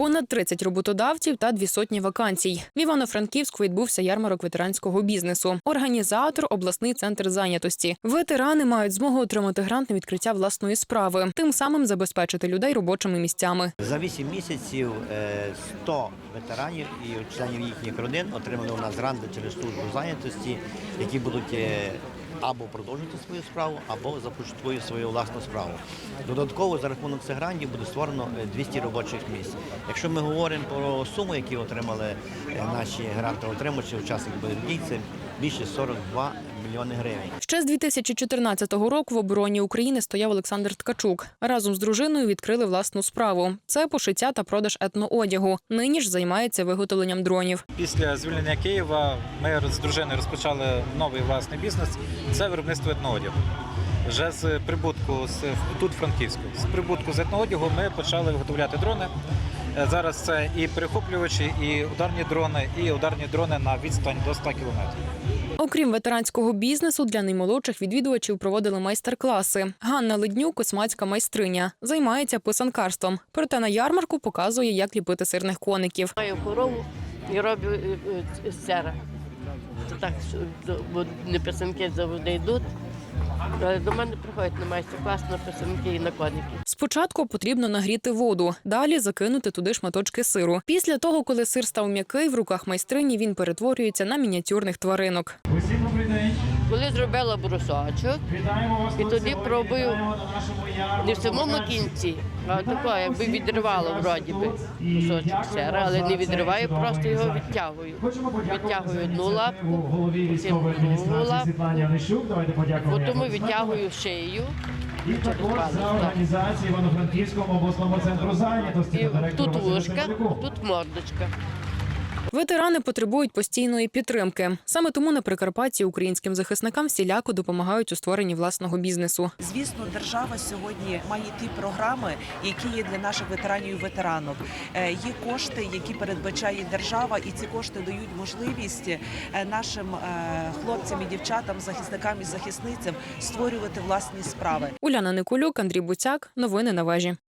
Понад 30 роботодавців та дві сотні вакансій. В Івано-Франківську відбувся ярмарок ветеранського бізнесу. Організатор обласний центр зайнятості. Ветерани мають змогу отримати грант на відкриття власної справи, тим самим забезпечити людей робочими місцями. За 8 місяців е, 100 ветеранів і членів їхніх родин отримали у нас гранти через службу зайнятості, які будуть е, або продовжити свою справу, або започаткує свою власну справу. Додатково за рахунок цих грантів буде створено е, 200 робочих місць. Якщо ми говоримо про суму, які отримали е, наші грантоотримувачі, учасники бойових це більше 42 мільйони гривень. Ще з 2014 року в обороні України стояв Олександр Ткачук. Разом з дружиною відкрили власну справу. Це пошиття та продаж етноодягу. Нині ж займається виготовленням дронів. Після звільнення Києва ми з дружиною розпочали новий власний бізнес. Це виробництво етноодягу. Вже з прибутку з тут Франківську. З прибутку з етноодягу ми почали виготовляти дрони. Е, Зараз це і перехоплювачі, і ударні дрони, і ударні дрони на відстань до 100 кілометрів. Окрім ветеранського бізнесу, для наймолодших відвідувачів проводили майстер-класи. Ганна Леднюк, космацька майстриня, займається писанкарством. Проте на ярмарку показує, як ліпити сирних коників. Маю корову і роблю е, е, з сера. Так, що, бо не писанки завжди йдуть. Але до мене приходять на майстер-клас на писанки і на коники. Спочатку потрібно нагріти воду, далі закинути туди шматочки сиру. Після того, коли сир став м'який, в руках майстрині він перетворюється на мініатюрних тваринок. Усім добрий день. Коли зробила брусочок, Вітаємо вас. І тоді пробую на нашому ярмарку. не в самому кінці, а тако, якби відривало вроді би кусочок сера, але не відриваю, просто його відтягую. Відтягую одну лапку, потім другу лапку. Потім відтягую шию. І також за організацією Івано-Франківському обласному центру зайнятості тут вушка, тут мордочка. Ветерани потребують постійної підтримки. Саме тому на Прикарпатті українським захисникам всіляко допомагають у створенні власного бізнесу. Звісно, держава сьогодні має ті програми, які є для наших ветеранів і ветеранок. Е, Є кошти, які передбачає держава, і ці кошти дають можливість е, нашим е, хлопцям і дівчатам, захисникам і захисницям створювати власні справи. Уляна Никулюк, Андрій Буцяк. Новини на вежі.